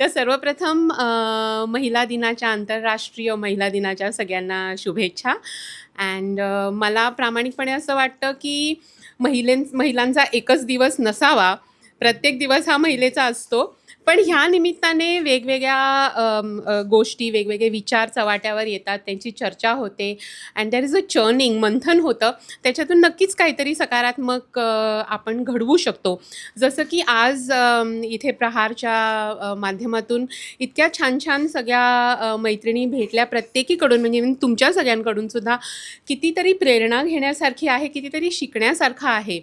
तर सर्वप्रथम महिला दिनाच्या आंतरराष्ट्रीय महिला दिनाच्या सगळ्यांना शुभेच्छा. अँड मला प्रामाणिकपणे असं वाटतं की महिलें महिलांचा एकच दिवस नसावा. प्रत्येक दिवस हा महिलेचा असतो. पण ह्या निमित्ताने वेगवेगळ्या गोष्टी वेगवेगळे विचार चव्हाट्यावर येतात त्यांची चर्चा होते. And there is a churning मंथन होतं. त्याच्यातून नक्कीच काहीतरी सकारात्मक आपण घडवू शकतो. जसं की आज इथे प्रहारच्या माध्यमातून इतक्या छान छान सगळ्या मैत्रिणी भेटल्या प्रत्येकीकडून म्हणजे तुमच्या सगळ्यांकडून सुद्धा. कितीतरी प्रेरणा घेण्यासारखी आहे कितीतरी शिकण्यासारखं आहे.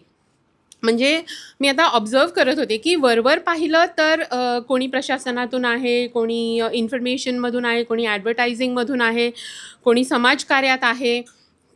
म्हणजे मी आता ऑब्झर्व करत होते की वरवर पाहिलं तर कोणी प्रशासनातून आहे कोणी इन्फॉर्मेशनमधून आहे कोणी ॲडव्हर्टायझिंगमधून आहे कोणी समाजकार्यात आहे.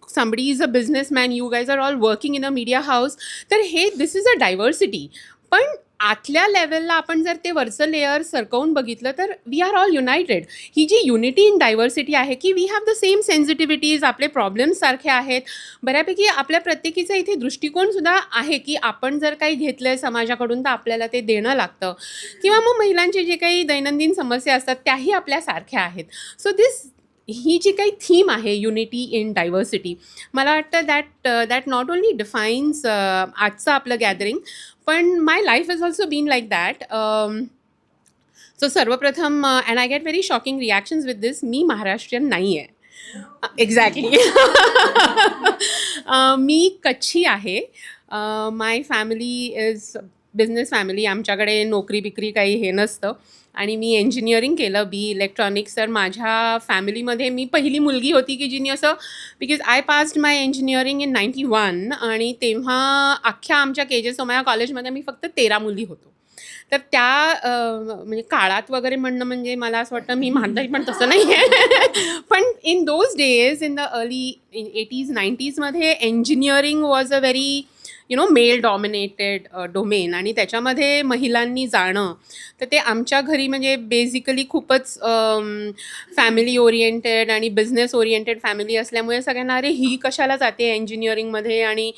Somebody is a businessman you guys are all working in a media house तर हे दिस इज अ डायव्हर्सिटी पण आतल्या लेवलला आपण जर ते वरचं लेअर सरकवून बघितलं तर वी आर ऑल युनायटेड ही जी युनिटी इन डायव्हर्सिटी आहे की we have the same sensitivities आपले प्रॉब्लेम्स सारखे आहेत. बऱ्यापैकी आपल्या प्रत्येकीचा इथे दृष्टिकोनसुद्धा आहे की आपण जर काही घेतलं आहे समाजाकडून तर आपल्याला ते देणं लागतं. किंवा मग महिलांचे जे काही दैनंदिन समस्या असतात त्याही आपल्या सारख्या आहेत. सो दिस ही जी काही थीम आहे युनिटी इन डायव्हर्सिटी मला वाटतं that that not only defines आजचं आपलं गॅदरिंग पण my life is also been like that so सर्वप्रथम and I get very shocking reactions with this मी महाराष्ट्रीयन नाही आहे एक्झॅक्टली मी कच्छी आहे. My family is business family आमच्याकडे नोकरी बिकरी काही हे नसतं. आणि मी इंजिनिअरिंग केलं बी इलेक्ट्रॉनिक्स तर माझ्या फॅमिलीमध्ये मी पहिली मुलगी होती की जिने असं because I passed my engineering in ninety one आणि तेव्हा अख्ख्या आमच्या के जे सोमया कॉलेजमध्ये मी फक्त तेरा मुली होतो. तर त्या म्हणजे काळात वगैरे म्हणणं म्हणजे मला असं वाटतं मी म्हातारी पण तसं नाही आहे. पण in those days in the early in eighties नाईन्टीजमध्ये engineering was a very you know male dominated domain आणि त्याच्यामध्ये महिलांनी जाणं. तर ते आमच्या घरी म्हणजे बेसिकली खूपच um, फॅमिली ओरिएंटेड आणि बिझनेस ओरिएंटेड फॅमिली असल्यामुळे सगळ्यांना अरे ही कशाला जाते इंजिनिअरिंगमध्ये आणि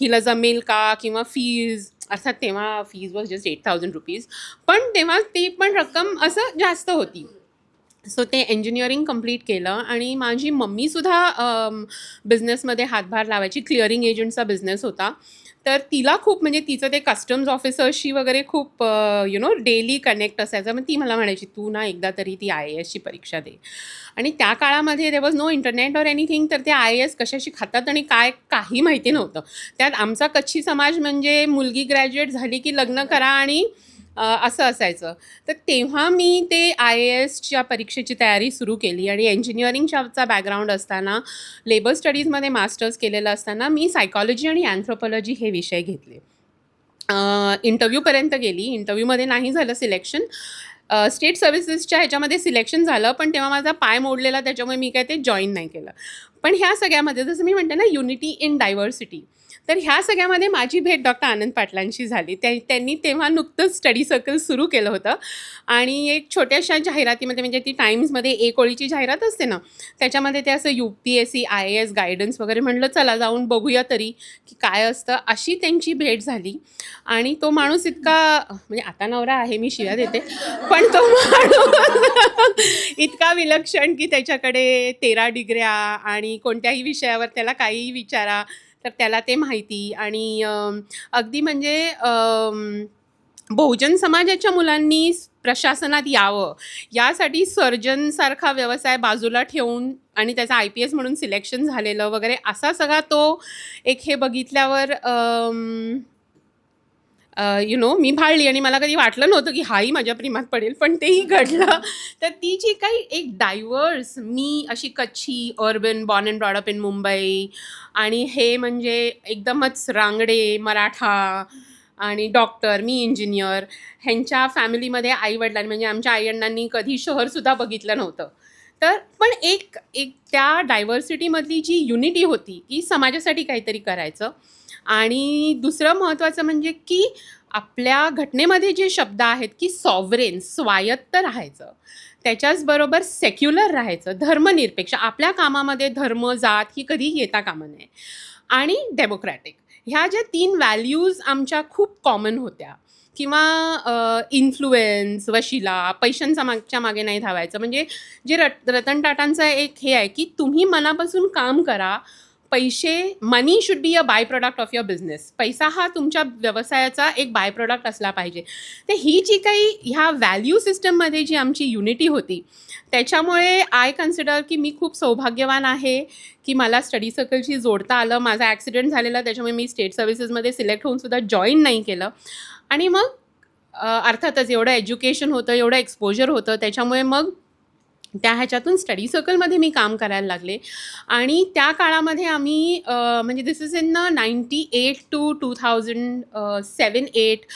हिला जमेल का? किंवा फीज अर्थात तेव्हा fees was just eight thousand rupees पण तेव्हा ती पण रक्कम असं जास्त होती. सो ते इंजिनिअरिंग कंप्लीट केलं आणि माझी मम्मीसुद्धा बिझनेसमध्ये um, हातभार लावायची. क्लिअरिंग एजंटचा बिझनेस होता. तर तिला खूप म्हणजे तिचं ते कस्टम्स ऑफिसरशी वगैरे खूप यु नो डेली कनेक्ट असायचं. मग ती मला म्हणायची तू ना एकदा तरी ती आय ए एसची परीक्षा दे. आणि त्या काळामध्ये there was no internet or anything तर ते आय ए एस कशाशी खातात आणि काय काही माहिती नव्हतं. त्यात आमचा कच्छी समाज म्हणजे मुलगी ग्रॅज्युएट झाली की लग्न करा आणि असं असायचं. तर तेव्हा मी ते आय ए एसच्या परीक्षेची तयारी सुरू केली आणि इंजिनिअरिंगच्याचा बॅकग्राऊंड असताना लेबर स्टडीजमध्ये मास्टर्स केलेलं असताना मी सायकॉलॉजी आणि अँथ्रोपॉलॉजी हे विषय घेतले. इंटरव्ह्यूपर्यंत गेली. इंटरव्ह्यूमध्ये नाही झालं सिलेक्शन स्टेट सर्व्हिसेसच्या ह्याच्यामध्ये सिलेक्शन झालं पण तेव्हा माझा पाय मोडलेला त्याच्यामुळे मी काय ते जॉईन नाही केलं. पण ह्या सगळ्यामध्ये जसं मी म्हणते ना युनिटी इन डायव्हर्सिटी तर ह्या सगळ्यामध्ये माझी भेट डॉक्टर आनंद पाटलांशी झाली. त्या त्यांनी तेव्हा नुकतंच स्टडी सर्कल सुरू केलं होतं. आणि एक छोट्याशा जाहिरातीमध्ये म्हणजे ती टाईम्समध्ये एक ओळीची जाहिरात असते ना त्याच्यामध्ये ते असं U P S C I A S guidance वगैरे म्हणलं चला जाऊन बघूया तरी की काय असतं अशी त्यांची भेट झाली. आणि तो माणूस इतका म्हणजे आता नवरा आहे मी शिव्या देते पण तो माणूस इतका विलक्षण की त्याच्याकडे तेरा डिग्र्या आणि कोणत्याही विषयावर त्याला काही विचारा. तर त्याला ते माहिती. आणि अगदी म्हणजे बहुजन समाजाच्या मुलांनी प्रशासनात यावं. यासाठी सर्जनसारखा व्यवसाय बाजूला ठेवून आणि त्याचं आय पी एस म्हणून सिलेक्शन झालेलं वगैरे असा सगळा तो एक हे बघितल्यावर यु नो मी भाळली आणि मला कधी वाटलं नव्हतं की हाही माझ्या प्रेमात पडेल पण तेही घडलं. तर ती जी काही एक डायव्हर्स मी अशी Kutchi urban born and brought up in Mumbai आणि हे म्हणजे एकदमच रांगडे मराठा आणि डॉक्टर मी इंजिनियर ह्यांच्या फॅमिलीमध्ये आईवडिलांनी म्हणजे आमच्या आईवडिलांनी कधी शहरसुद्धा बघितलं नव्हतं. तर पण एक एक त्या डायव्हर्सिटीमधली जी युनिटी होती की समाजासाठी काहीतरी करायचं. आणि दुसरं महत्त्वाचं म्हणजे की आपल्या घटनेमध्ये जे शब्द आहेत की सॉवरेन स्वायत्त राहायचं. त्याच्याचबरोबर सेक्युलर राहायचं धर्मनिरपेक्ष. आपल्या कामामध्ये धर्म जात ही कधी येता कामं नये. आणि डेमोक्रॅटिक ह्या ज्या तीन व्हॅल्यूज आमच्या खूप कॉमन होत्या. किंवा इन्फ्लुएन्स वशिला पैशांचा मागच्या मागे नाही धावायचं. म्हणजे जे रत रतन टाटांचं एक हे आहे की तुम्ही मनापासून काम करा पैसे money should be a by product of your business पैसा हा तुमच्या व्यवसायाचा एक बाय प्रॉडक्ट असला पाहिजे. तर ही जी काही ह्या व्हॅल्यू सिस्टममध्ये जी आमची युनिटी होती त्याच्यामुळे आय कन्सिडर की मी खूप सौभाग्यवान आहे की मला स्टडी सर्कलशी जोडता आलं. माझा ॲक्सिडेंट झालेला त्याच्यामुळे मी स्टेट सर्व्हिसेसमध्ये सिलेक्ट होऊन सुद्धा जॉईन नाही केलं. आणि मग अर्थातच एवढं एज्युकेशन होतं एवढं एक्सपोजर होतं त्याच्यामुळे मग त्या ह्याच्यातून स्टडी सर्कलमध्ये मी काम करायला लागले. आणि त्या काळामध्ये आम्ही म्हणजे this is in ninety eight to two thousand seven eight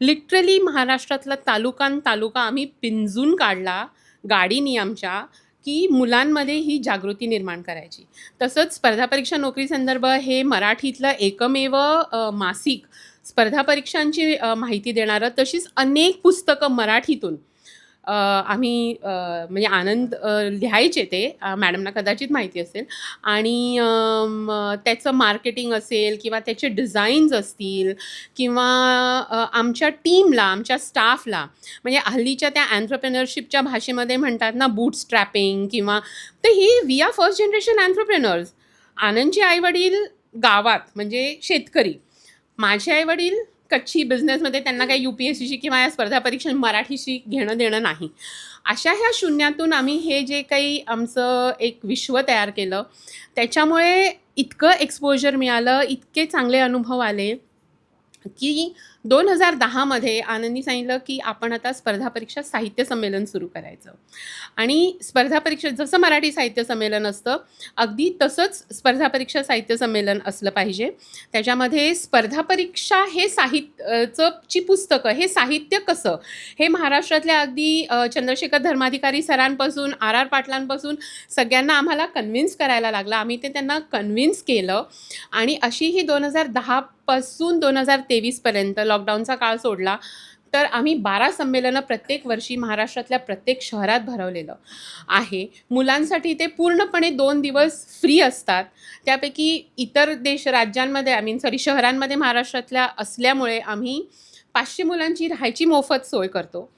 literally महाराष्ट्रातला तालुकान तालुका आम्ही पिंजून काढला गाडीनी आमच्या की मुलांमध्ये ही जागृती निर्माण करायची. तसंच स्पर्धा परीक्षा नोकरी संदर्भ हे मराठीतलं एकमेव मासिक स्पर्धा परीक्षांची माहिती देणारं तशीच अनेक पुस्तकं मराठीतून आम्ही म्हणजे आनंद लिहायचे ते. मॅडमना कदाचित माहिती असेल. आणि त्याचं मार्केटिंग असेल किंवा त्याचे डिझाईन्स असतील किंवा आमच्या टीमला आमच्या स्टाफला म्हणजे हल्लीच्या त्या अँथ्रप्रेनरशिपच्या भाषेमध्ये म्हणतात ना बूट स्ट्रॅपिंग किंवा तर ही we are first generation entrepreneurs आनंदचे आईवडील गावात म्हणजे शेतकरी. माझे आईवडील कच्ची बिझनेसमध्ये त्यांना काही यू पी एस सीशी किंवा या स्पर्धा परीक्षा मराठीशी घेणं देणं नाही. अशा ह्या शून्यातून आम्ही हे जे काही आमचं एक विश्व तयार केलं त्याच्यामुळे इतकं एक्सपोजर मिळालं इतके चांगले अनुभव आले की दोन हजार दहामध्ये आनंदी सांगितलं की आपण आता स्पर्धा परीक्षा साहित्य संमेलन सुरू करायचं. आणि स्पर्धा परीक्षा जसं मराठी साहित्य संमेलन असतं अगदी तसंच स्पर्धा परीक्षा साहित्य संमेलन असलं पाहिजे. त्याच्यामध्ये स्पर्धा परीक्षा हे साहित्य ची पुस्तकं हे साहित्य कसं? हे महाराष्ट्रातल्या अगदी चंद्रशेखर धर्माधिकारी सरांपासून आर आर पाटलांपासून सगळ्यांना आम्हाला कन्व्हिन्स करायला लागलं. आम्ही ते त्यांना कन्व्हिन्स केलं. आणि अशी ही दोन हजार दहा पासून दोन हजार तेवीसपर्यंत लॉकडाऊनचा काळ सोडला तर आम्ही बारा संमेलनं प्रत्येक वर्षी महाराष्ट्रातल्या प्रत्येक शहरात भरवलेलं आहे. मुलांसाठी ते पूर्णपणे दोन दिवस फ्री असतात. त्यापैकी इतर देश राज्यांमध्ये आय मीन सॉरी शहरांमध्ये महाराष्ट्रातल्या असल्यामुळे आम्ही पाचशे मुलांची राहायची मोफत सोय करतो.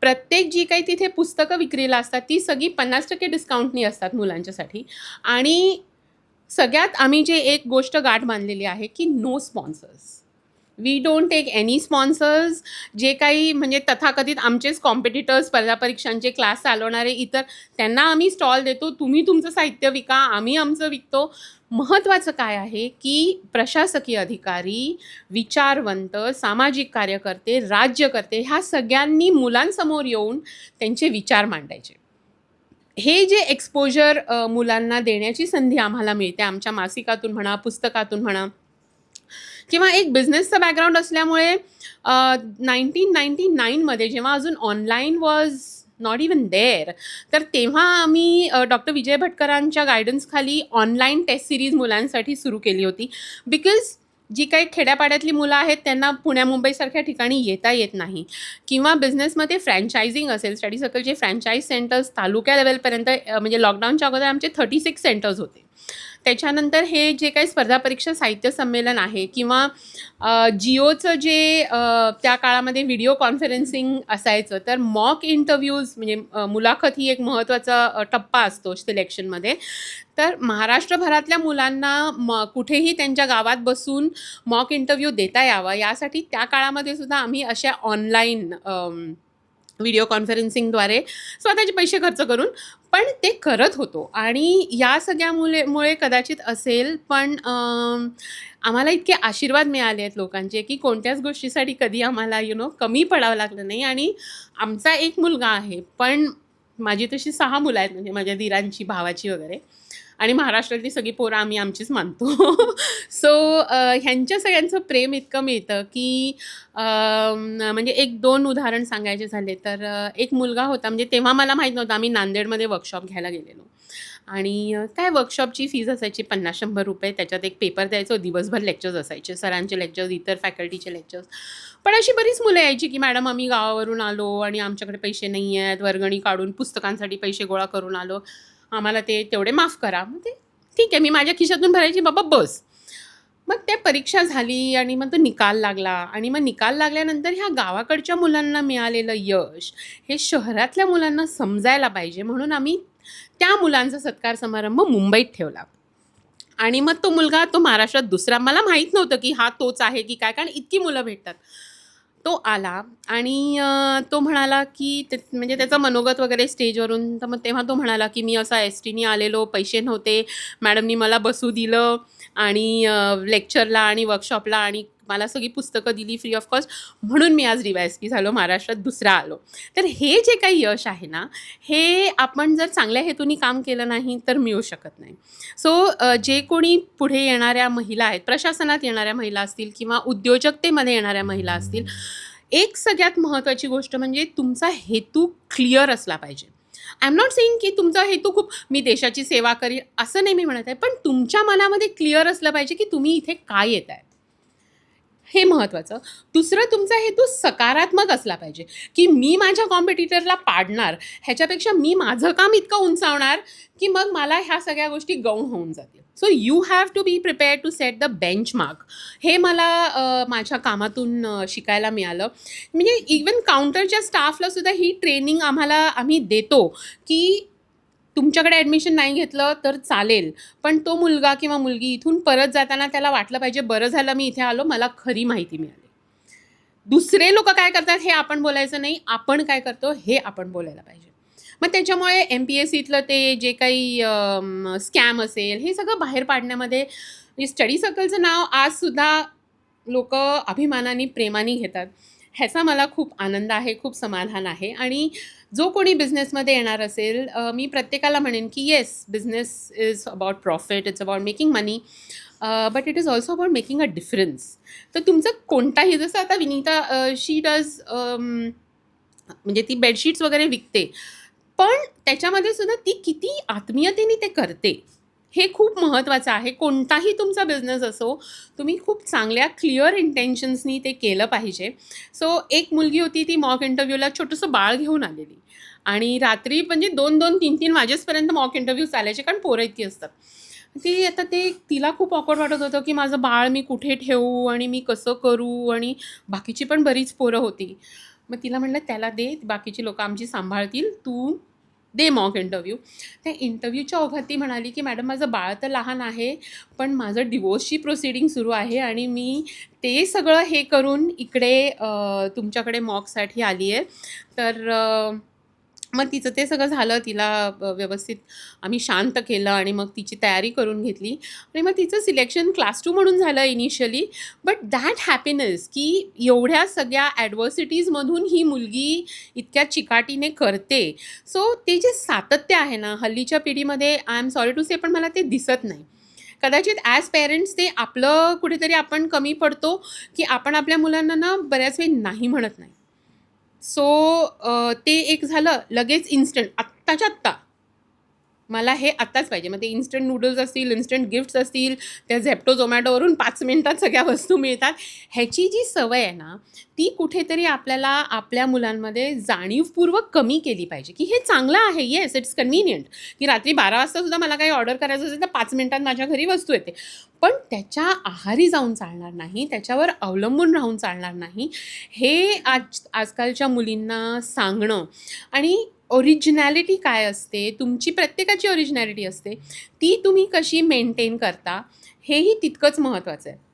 प्रत्येक जी काही तिथे पुस्तकं विक्रीला असतात ती सगळी पन्नास टक्के डिस्काउंटनी असतात मुलांच्यासाठी. आणि सगळ्यात आम्ही जे एक गोष्ट गाठ बांधलेली आहे की no sponsors we don't take any sponsors जे काही म्हणजे तथाकथित आमचेच कॉम्पिटिटर्स स्पर्धा परीक्षांचे क्लास चालवणारे इतर त्यांना आम्ही स्टॉल देतो. तुम्ही तुमचं साहित्य विका आम्ही आमचं विकतो. महत्त्वाचं काय आहे की प्रशासकीय अधिकारी विचारवंत सामाजिक कार्यकर्ते राज्यकर्ते ह्या सगळ्यांनी मुलांसमोर येऊन त्यांचे विचार मांडायचे. हे जे एक्सपोजर मुलांना देण्याची संधी आम्हाला मिळते आमच्या मासिकातून म्हणा पुस्तकातून म्हणा किंवा एक बिझनेसचं बॅकग्राऊंड असल्यामुळे नाईन्टीन नाईन्टी नाईनमध्ये जेव्हा अजून online was not even there तर तेव्हा आम्ही डॉक्टर विजय भटकरांच्या गायडन्सखाली ऑनलाईन टेस्ट सिरीज मुलांसाठी सुरू केली होती. बिकॉज जी काही खेड्यापाड्यातली मुलं आहेत त्यांना पुण्या मुंबईसारख्या ठिकाणी येता येत नाही. किंवा बिझनेसमध्ये फ्रँचायझिंग असेल स्टडी सर्कलचे फ्रँचाईज सेंटर्स तालुक्या लेवलपर्यंत म्हणजे लॉकडाऊनच्या अगोदर आमचे थर्टी सिक्स सेंटर्स होते. त्याच्यानंतर हे जे काही स्पर्धा परीक्षा साहित्य संमेलन आहे किंवा जिओचं जे त्या काळामध्ये व्हिडिओ कॉन्फरन्सिंग असायचं तर मॉक इंटरव्ह्यूज म्हणजे मुलाखत ही एक महत्त्वाचा टप्पा असतो सिलेक्शनमध्ये. तर महाराष्ट्रभरातल्या मुलांना म कुठेही त्यांच्या गावात बसून मॉक इंटरव्ह्यू देता यावा यासाठी त्या काळामध्ये सुद्धा आम्ही अशा ऑनलाईन व्हिडिओ कॉन्फरन्सिंगद्वारे स्वतःचे पैसे खर्च करून पण ते करत होतो. आणि या सगळ्या मुले मुळे कदाचित असेल पण आम्हाला इतके आशीर्वाद मिळाले आहेत लोकांचे की कोणत्याच गोष्टीसाठी कधी आम्हाला यु नो कमी पडावं लागलं नाही. आणि आमचा एक मुलगा आहे पण माझी तशी सहा मुलं आहेत म्हणजे माझ्या दिरांची भावाची वगैरे. आणि महाराष्ट्रातली सगळी पोरं आम्ही आमचीच मानतो. सो ह्यांच्या सगळ्यांचं प्रेम इतकं मिळतं की म्हणजे एक दोन उदाहरण सांगायचे झाले तर एक मुलगा होता म्हणजे तेव्हा मला माहीत नव्हतं आम्ही नांदेडमध्ये वर्कशॉप घ्यायला गेलेलो. आणि काय वर्कशॉपची फीज असायची? पन्नास शंभर रुपये त्याच्यात एक पेपर द्यायचो दिवसभर लेक्चर्स असायचे सरांचे लेक्चर्स इतर फॅकल्टीचे लेक्चर्स पण अशी बरीच मुलं यायची की मॅडम आम्ही गावावरून आलो आणि आमच्याकडे पैसे नाही आहेत वर्गणी काढून पुस्तकांसाठी पैसे गोळा करून आलो. आम्हाला ते तेवढे माफ करा. मग ते ठीक आहे मी माझ्या खिशातून भरायची बाबा बस. मग त्या परीक्षा झाली आणि मग तो निकाल लागला. आणि मग निकाल लागल्यानंतर ह्या गावाकडच्या मुलांना मिळालेलं यश हे शहरातल्या मुलांना समजायला पाहिजे. म्हणून आम्ही त्या मुलांचा सत्कार समारंभ मुंबईत ठेवला. आणि मग तो मुलगा तो महाराष्ट्रात दुसरा. मला माहीत नव्हतं की हा तोच आहे की काय कारण इतकी मुलं भेटतात. तो आला आणि तो म्हणाला की ते म्हणजे त्याचं मनोगत वगैरे स्टेजवरून तर मग तेव्हा तो म्हणाला की मी असा एस टीनी आलेलो पैसे नव्हते मॅडमनी मला बसू दिलं आणि लेक्चरला आणि वर्कशॉपला आणि मला सगळी पुस्तकं दिली फ्री ऑफ कॉस्ट म्हणून मी आज रिवायस्पी पी झालो महाराष्ट्रात दुसरा आलो. तर हे जे काही यश आहे ना हे आपण जर चांगल्या हेतूनी काम केलं नाही तर मिळू शकत नाही. सो जे कोणी पुढे येणाऱ्या महिला आहेत प्रशासनात येणाऱ्या महिला असतील किंवा उद्योजकतेमध्ये येणाऱ्या महिला असतील एक सगळ्यात महत्त्वाची गोष्ट म्हणजे तुमचा हेतू क्लिअर असला पाहिजे. आय एम नॉट सेईंग की तुमचा हेतू खूप मी देशाची सेवा करीन असं नाही मी म्हणत आहे पण तुमच्या मनामध्ये क्लिअर असलं पाहिजे की तुम्ही इथे काय येत आहे हे महत्त्वाचं दुसरं तुमचा हेतू सकारात्मक असला पाहिजे. की मी माझ्या कॉम्पिटिटरला पाडणार ह्याच्यापेक्षा मी माझं काम इतकं उंचावणार की मग मला ह्या सगळ्या गोष्टी गौण होऊन जातील. So you have to be prepare to set the benchmark हे मला माझ्या कामातून शिकायला मिळालं. म्हणजे इवन काउंटरच्या स्टाफला सुद्धा ही ट्रेनिंग आम्हाला आम्ही देतो की तुमच्याकडे ॲडमिशन नाही घेतलं तर चालेल. पण तो मुलगा किंवा मुलगी इथून परत जाताना त्याला वाटलं पाहिजे बरं झालं मी इथे आलो मला खरी माहिती मिळाली. दुसरे लोक काय करतात हे आपण बोलायचं नाही आपण काय करतो हे आपण बोलायला पाहिजे. मग त्याच्यामुळे एम पी एस सीतलं ते जे काही स्कॅम असेल हे सगळं बाहेर पाडण्यामध्ये म्हणजे स्टडी सर्कलचं नाव आजसुद्धा लोक अभिमानाने प्रेमाने घेतात. ह्याचा मला खूप आनंद आहे खूप समाधान आहे. आणि जो कोणी बिझनेसमध्ये येणार असेल मी प्रत्येकाला म्हणेन की yes business is about profit it's about making money but it is also about making a difference तर तुमचं कोणताही जसं आता विनीता शी डज म्हणजे ती बेडशीट्स वगैरे विकते पण त्याच्यामध्ये सुद्धा ती किती आत्मीयतेने ते करते. हे खूप महत्त्वाचं आहे. कोणताही तुमचा बिझनेस असो तुम्ही खूप चांगल्या क्लिअर इंटेन्शन्सनी ते केलं पाहिजे. सो एक मुलगी होती ती मॉक इंटरव्ह्यूला छोटंसं बाळ घेऊन आलेली. आणि रात्री म्हणजे दोन दोन तीन तीन वाजेपर्यंत मॉक इंटरव्ह्यू चालायचे कारण पोरं इतकी असतात. ती आता ते तिला खूप ऑकवर्ड वाटत होतं की माझं बाळ मी कुठे ठेवू आणि मी कसं करू आणि बाकीची पण बरीच पोरं होती. मग तिला म्हणलं त्याला दे बाकीची लोकं आमची सांभाळतील. तू दे मॉक इंटरव्ह्यू. त्या इंटरव्ह्यूच्या ओघात ती म्हणाली की मॅडम माझं बाळ तर लहान आहे पण माझं डिवोर्सची प्रोसिडिंग सुरू आहे आणि मी ते सगळं हे करून इकडे तुमच्याकडे मॉकसाठी आली आहे तर मग तिचं ते सगळं झालं तिला व्यवस्थित आम्ही शांत केलं आणि मग तिची तयारी करून घेतली. आणि मग तिचं सिलेक्शन क्लास टू म्हणून झालं इनिशियली बट दॅट हॅपीनेस की एवढ्या सगळ्या ॲडव्हर्सिटीजमधून ही मुलगी इतक्या चिकाटीने करते. सो ते जे सातत्य आहे ना हल्लीच्या पिढीमध्ये I am sorry to say पण मला ते दिसत नाही. कदाचित ॲज पेरेंट्स ते आपलं कुठेतरी आपण कमी पडतो की आपण आपल्या मुलांना ना बऱ्याच वेळी नाही म्हणत नाही. सो uh, ते एक झालं लगेच इन्स्टंट आत्ताच्या आत्ता. मला हे आत्ताच पाहिजे. मग ते इन्स्टंट नूडल्स असतील इन्स्टंट गिफ्ट्स असतील त्या झेप्टो झोमॅटोवरून पाच मिनटात सगळ्या वस्तू मिळतात. ह्याची जी सवय आहे ना ती कुठेतरी आपल्याला आपल्या मुलांमध्ये जाणीवपूर्वक कमी केली पाहिजे. की हे चांगलं आहे येस इट्स कन्व्हिनियंट की रात्री बारा वाजतासुद्धा मला काही ऑर्डर करायचं असेल तर पाच मिनटात माझ्या घरी वस्तू येते. पण त्याच्या आहारी जाऊन चालणार नाही त्याच्यावर अवलंबून राहून चालणार नाही हे आज आजकालच्या मुलींना सांगणं आणि ओरिजिनॅलिटी काय असते? तुमची प्रत्येकाची ओरिजिनॅलिटी असते. ती तुम्ही कशी मेंटेन करता हेही तितकंच महत्त्वाचं आहे.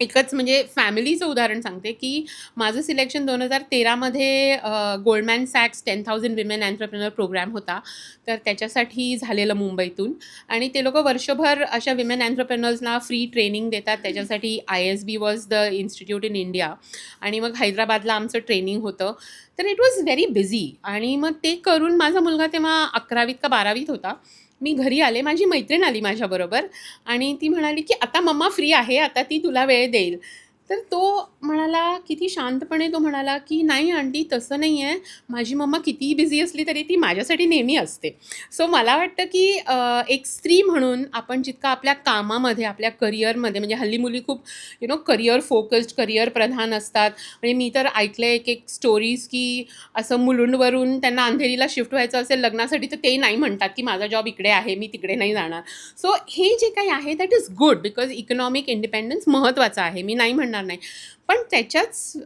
एकच म्हणजे फॅमिलीचं उदाहरण सांगते की माझं सिलेक्शन दोन हजार तेरामध्ये Goldman sacks ten thousand women entrepreneur programme होता. तर त्याच्यासाठी झालेलं मुंबईतून. आणि ते लोक वर्षभर अशा विमेन अँटरप्रेनर्सना फ्री ट्रेनिंग देतात. त्याच्यासाठी I S B was the institute in India. आणि मग हैदराबादला आमचं ट्रेनिंग होतं. तर इट वॉज व्हेरी बिझी आणि मग ते करून माझा मुलगा तेव्हा अकरावीत का बारावीत होता. मी घरी आले माझी मैत्रीण आली माझ्याबरोबर आणि ती म्हणाली की आता मम्मा फ्री आहे आता ती तुला वेळ देईल. तर तो म्हणाला किती शांतपणे तो म्हणाला, की "नाही आंटी तसं नाही आहे. माझी मम्मा कितीही बिझी असली तरी ती माझ्यासाठी नेहमी असते." सो मला वाटतं, की एक स्त्री म्हणून आपण जितका आपल्या कामामध्ये, आपल्या करिअरमध्ये म्हणजे हल्ली मुली खूप you know career focused, career प्रधान असतात. म्हणजे मी तर ऐकलं एक-एक स्टोरीज, की असं मुलुंडवरून त्यांना अंधेरीला शिफ्ट व्हायचं असेल लग्नासाठी तर ते नाही म्हणतात, की माझा जॉब इकडे आहे, मी तिकडे नाही जाणार. सो हे जे काही आहे that is good because economic independence महत्त्वाचं आहे. मी नाही म्हणणार नाही. पण त्याच्याच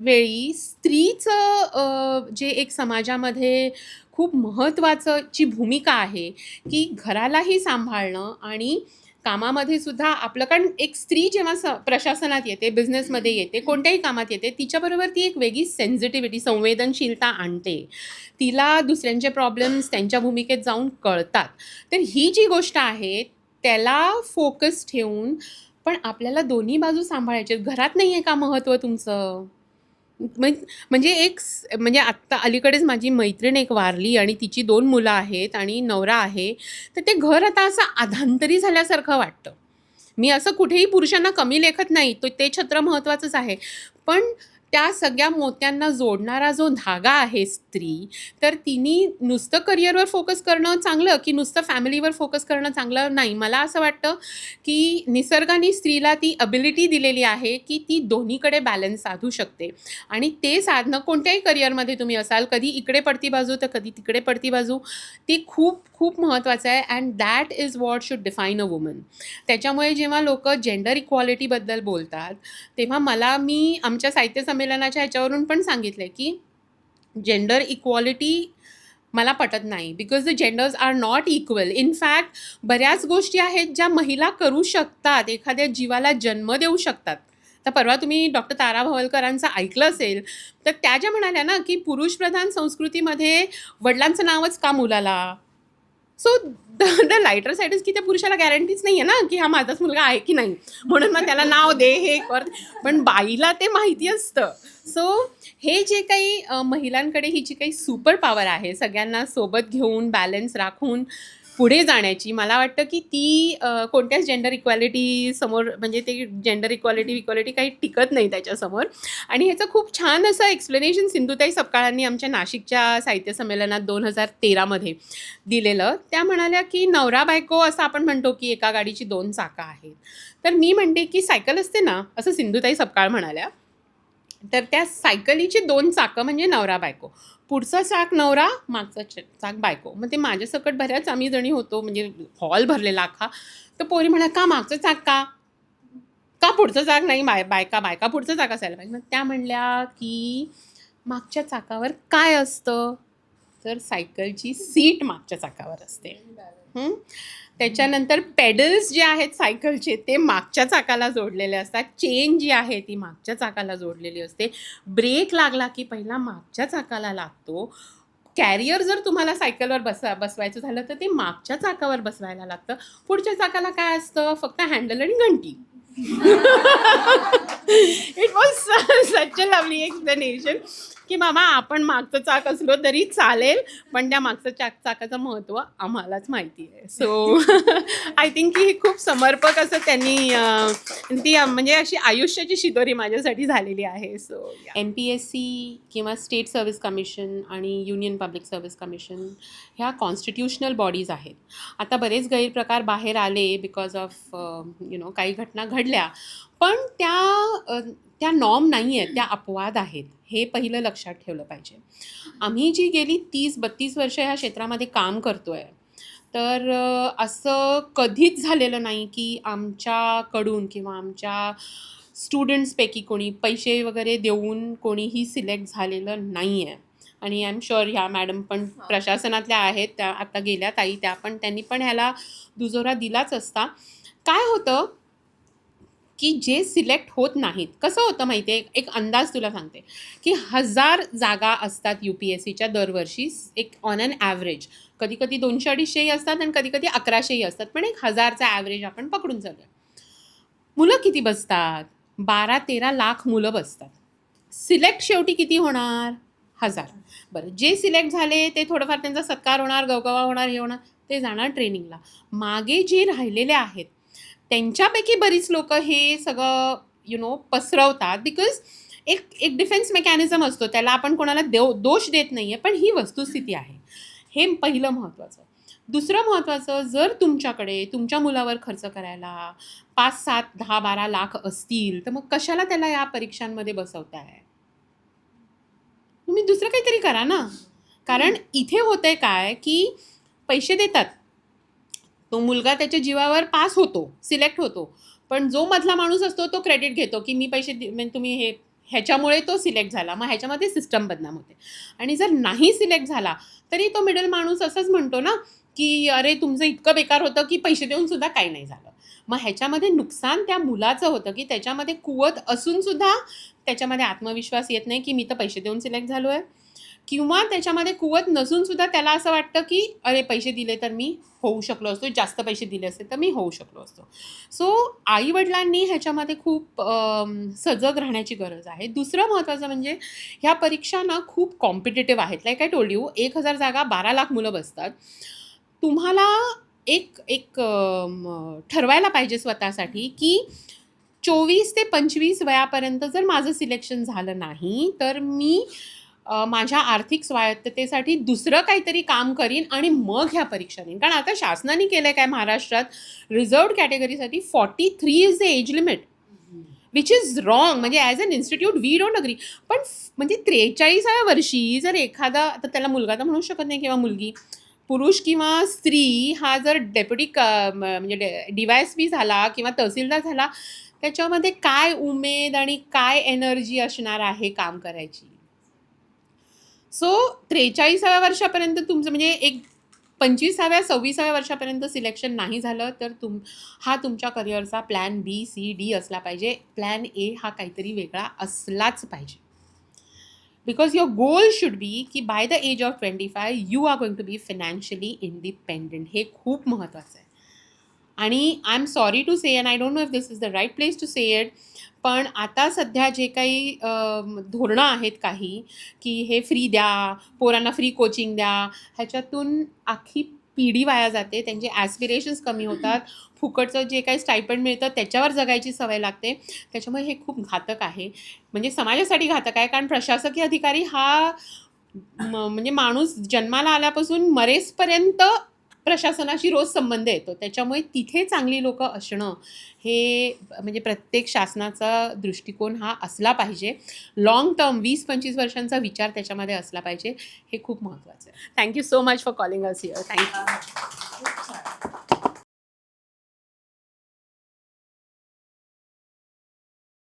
वेळी स्त्रीचं जे एक समाजामध्ये खूप महत्त्वाचं ची भूमिका आहे, की घरालाही सांभाळणं आणि कामामध्ये सुद्धा आपलं कारण एक स्त्री जेव्हा स प्रशासनात येते, बिझनेसमध्ये येते, कोणत्याही कामात येते, तिच्याबरोबर ती एक वेगळी सेन्सिटिव्हिटी, संवेदनशीलता आणते. तिला दुसऱ्यांचे प्रॉब्लेम्स त्यांच्या भूमिकेत जाऊन कळतात. तर ही जी गोष्ट आहे, त्याला फोकस ठेवून पण आपल्याला दोन्ही बाजू सांभाळायचे आहेत. घरात नाही आहे का महत्त्व तुमचं? म्हणजे एक स म्हणजे आत्ता अलीकडेच माझी मैत्रीण एक वारली आणि तिची दोन मुलं आहेत आणि नवरा आहे. तर ते घर आता असं आधांतरी झाल्यासारखं वाटतं. मी असं कुठेही पुरुषांना कमी लेखत नाही. तो ते छत्र महत्त्वाचंच आहे. पण त्या सगळ्या मोत्यांना जोडणारा जो धागा आहे स्त्री, तर तिने नुसतं करिअरवर फोकस करणं चांगलं, की नुसतं फॅमिलीवर फोकस करणं चांगलं? नाही. मला असं वाटतं, की निसर्गाने स्त्रीला ती अबिलिटी दिलेली आहे, की ती दोन्हीकडे बॅलन्स साधू शकते. आणि ते साधणं कोणत्याही करिअरमध्ये तुम्ही असाल, कधी इकडे पडती बाजू तर कधी तिकडे पडती बाजू, ती खूप खूप महत्त्वाचं आहे and that is what should define a woman. त्याच्यामुळे जेव्हा लोक जेंडर इक्वॉलिटीबद्दल बोलतात, तेव्हा मला मी आमच्या साहित्य संमेलनाच्या ह्याच्यावरून पण सांगितलं आहे की जेंडर इक्वॉलिटी मला पटत नाही. Because the genders are not equal. In fact बऱ्याच गोष्टी आहेत ज्या महिला करू शकतात. एखाद्या जीवाला जन्म देऊ शकतात. तर परवा तुम्ही डॉक्टर तारा भवलकरांचं ऐकलं असेल, तर त्या ज्या म्हणाल्या ना, की पुरुषप्रधान संस्कृतीमध्ये वडिलांचं नावच का मुलाला? So the the lighter side is की त्या पुरुषाला गॅरंटीच नाही आहे ना, की हा माझाच मुलगा आहे की नाही. म्हणून मग त्याला नाव दे, हे कर. पण बाईला ते माहिती असतं. सो हे जे काही महिलांकडे ही जी काही सुपर पॉवर आहे, सगळ्यांना सोबत घेऊन, बॅलन्स राखून पुढे जाण्याची, मला वाटतं, की ती कोणत्याच जेंडर इक्वॅलिटी समोर म्हणजे ते जेंडर इक्वॅलिटी इक्वॉलिटी काही टिकत नाही त्याच्यासमोर. आणि ह्याचं खूप छान असं एक्सप्लेनेशन सिंधुताई सपकाळांनी आमच्या नाशिकच्या साहित्य संमेलनात 2013 मध्ये दिलेलं. त्या म्हणाल्या, की नवरा-बायको असं आपण म्हणतो, की एका गाडीची दोन चाकं आहेत. तर मी म्हणते, की सायकल असते ना, असं सिंधुताई सपकाळ म्हणाल्या. तर त्या सायकलीची दोन चाकं म्हणजे नवरा-बायको. पुढचं चाक नवरा, मागचं चाक बायको. मग ते माझ्यासकट बऱ्याच आम्ही जणी होतो, म्हणजे हॉल भरलेला अख्खा. तर पोरी म्हणा "का मागचं चाक का? का पुढचं चाक नाही? बाय बायका बायका पुढचं चाक असायला पाहिजे." मग त्या म्हणल्या, की "मागच्या चाकावर काय असतं?" तर सायकलची सीट मागच्या चाकावर असते. त्याच्यानंतर पेडल्स जे आहेत सायकलचे ते मागच्या चाकाला जोडलेले असतात. चेन जी आहे ती मागच्या चाकाला जोडलेली असते. ब्रेक लागला, की पहिला मागच्या चाकाला लागतो. कॅरियर जर तुम्हाला सायकलवर बसा बसवायचं झालं, तर ते मागच्या चाकावर बसवायला लागतं. पुढच्या चाकाला काय असतं? फक्त हँडल आणि घंटी. It was such a lovely explanation, की बाबा आपण मागचं चाक असलो तरी चालेल, पण त्या मागचं चाक चाकाचं महत्त्व आम्हालाच माहिती आहे. सो आय थिंक की हे खूप समर्पक असं त्यांनी ती म्हणजे अशी आयुष्याची शिदोरी माझ्यासाठी झालेली आहे. So M P S C किंवा स्टेट सर्व्हिस कमिशन आणि युनियन पब्लिक सर्व्हिस कमिशन ह्या कॉन्स्टिट्यूशनल बॉडीज आहेत. आता बरेच गैरप्रकार बाहेर आले बिकॉज ऑफ यु नो काही घटना घडल्या. पण त्या त्या नॉर्म नाही आहेत, त्या अपवाद आहेत. हे पहिलं लक्षात ठेवलं पाहिजे. आम्ही जी गेली 30-32 वर्ष ह्या क्षेत्रामध्ये काम करतोय, तर अ, असं कधीच झालेलं नाही, की आमच्याकडून किंवा आमच्या स्टुडंट्सपैकी कोणी पैसे वगैरे देऊन कोणीही सिलेक्ट झालेलं नाही आहे. आणि आय एम शुअर ह्या मॅडम पण प्रशासनातल्या आहेत. त्या आता गेल्या ताई, त्या पण त्यांनी पण ह्याला दुजोरा दिलाच असता. काय होतं, की जे सिलेक्ट होत नाहीत, कसं होतं माहिती आहे? एक अंदाज तुला सांगते, की हजार जागा असतात यू-पी-एस-सीच्या दरवर्षी एक ऑन अन ॲव्हरेज. कधी-कधी दोनशे अडीचशेही असतात आणि कधी-कधी अकराशेही असतात. पण एक हजारचा ॲव्हरेज आपण पकडून चालूया. मुलं किती बसतात? 12-13 लाख मुलं बसतात. सिलेक्ट शेवटी किती होणार? हजार बरं, जे सिलेक्ट झाले ते थोडंफार त्यांचा सत्कार होणार, गवगवा होणार, हे होणार, ते जाणार ट्रेनिंगला. मागे जे राहिलेले आहेत, त्यांच्यापैकी बरीच लोक हे सगळं यु नो पसरवतात. बिकॉज एक एक डिफेन्स मेकॅनिझम असतो. त्याला आपण कोणाला देव दोष देत नाही आहे पण ही वस्तुस्थिती आहे. हे पहिलं महत्त्वाचं दुसरं महत्त्वाचं जर तुमच्याकडे तुमच्या मुलावर खर्च करायला पाच सात दहा बारा लाख असतील तर मग कशाला त्याला या परीक्षांमध्ये बसवताय? तुम्ही दुसरं काहीतरी करा ना. कारण इथे होतंय काय की पैसे देतात. तो मुलगा त्याच्या जीवावर पास होतो सिलेक्ट होतो. पण जो मधला माणूस असतो तो क्रेडिट घेतो की मी पैसे म्हणजे तुम्ही हे ह्याच्यामुळे तो सिलेक्ट झाला. मग ह्याच्यामध्ये सिस्टम बदनाम होते. आणि जर नाही सिलेक्ट झाला तरी तो मिडल माणूस असंच म्हणतो ना की अरे तुमचं इतकं बेकार होतं की पैसे देऊन सुद्धा काही नाही झालं. मग ह्याच्यामध्ये नुकसान त्या मुलाचं होतं की त्याच्यामध्ये कुवत असूनसुद्धा त्याच्यामध्ये आत्मविश्वास येत नाही की मी तर पैसे देऊन सिलेक्ट झालो आहे किंवा त्याच्यामध्ये कुवत नसून सुद्धा त्याला असं वाटतं की अरे पैसे दिले तर मी होऊ शकलो असतो जास्त पैसे दिले असते तर मी होऊ शकलो असतो. सो आईवडिलांनी ह्याच्यामध्ये खूप सजग राहण्याची गरज आहे. दुसरं महत्त्वाचं म्हणजे ह्या परीक्षा ना खूप कॉम्पिटेटिव्ह आहेत. लाईक आय टोल्ड यू एक हजार जागा बारा लाख मुलं बसतात. तुम्हाला एक एक ठरवायला पाहिजे स्वतःसाठी की चोवीस ते पंचवीस वयापर्यंत जर माझं सिलेक्शन झालं नाही तर मी माझ्या आर्थिक स्वायत्ततेसाठी दुसरं काहीतरी काम करीन आणि मग ह्या परीक्षा देईन. कारण आता शासनाने केलं काय महाराष्ट्रात? Reserved कॅटेगरीसाठी forty three is the age limit which is wrong म्हणजे as an institute we don't agree पण म्हणजे त्रेचाळीसाव्या वर्षी जर एखादा आता त्याला मुलगा तर म्हणू शकत नाही किंवा मुलगी पुरुष किंवा स्त्री हा जर डेप्युटी क म्हणजे डी वाय एस पी झाला किंवा तहसीलदार झाला त्याच्यामध्ये काय उमेद आणि काय एनर्जी असणार आहे काम करायची? सो त्रेचाळीसाव्या वर्षापर्यंत तुमचं म्हणजे एक पंचवीसाव्या सव्वीसाव्या वर्षापर्यंत सिलेक्शन नाही झालं तर तुम हा तुमच्या करिअरचा प्लॅन बी सी डी असला पाहिजे. प्लॅन ए हा काहीतरी वेगळा असलाच पाहिजे. Because your goal should be की by the age of twenty five you are going to be financially independent हे खूप महत्त्वाचं आहे. आणि I am sorry to say and I don't know if this is the right place to say it पण आता सध्या जे काही धोरणं आहेत काही की हे फ्री द्या पोरांना फ्री कोचिंग द्या ह्याच्यातून आखी पिढी वाया जाते. त्यांचे ॲस्पिरेशन्स कमी होतात. फुकटचं जे काही स्टायपंड मिळतं त्याच्यावर जगायची सवय लागते. त्याच्यामुळे हे खूप घातक आहे. म्हणजे समाजासाठी घातक आहे. कारण प्रशासकीय अधिकारी हा म- म्हणजे माणूस जन्माला आल्यापासून मरेसपर्यंत प्रशासनाशी रोज संबंध येतो. त्याच्यामुळे तिथे चांगली लोक असणं हे म्हणजे प्रत्येक शासनाचा दृष्टिकोन हा असला पाहिजे. लॉंग टर्म वीस पंचवीस वर्षांचा विचार त्याच्यामध्ये असला पाहिजे हे खूप महत्त्वाचं आहे. Thank you so much for calling us here thank you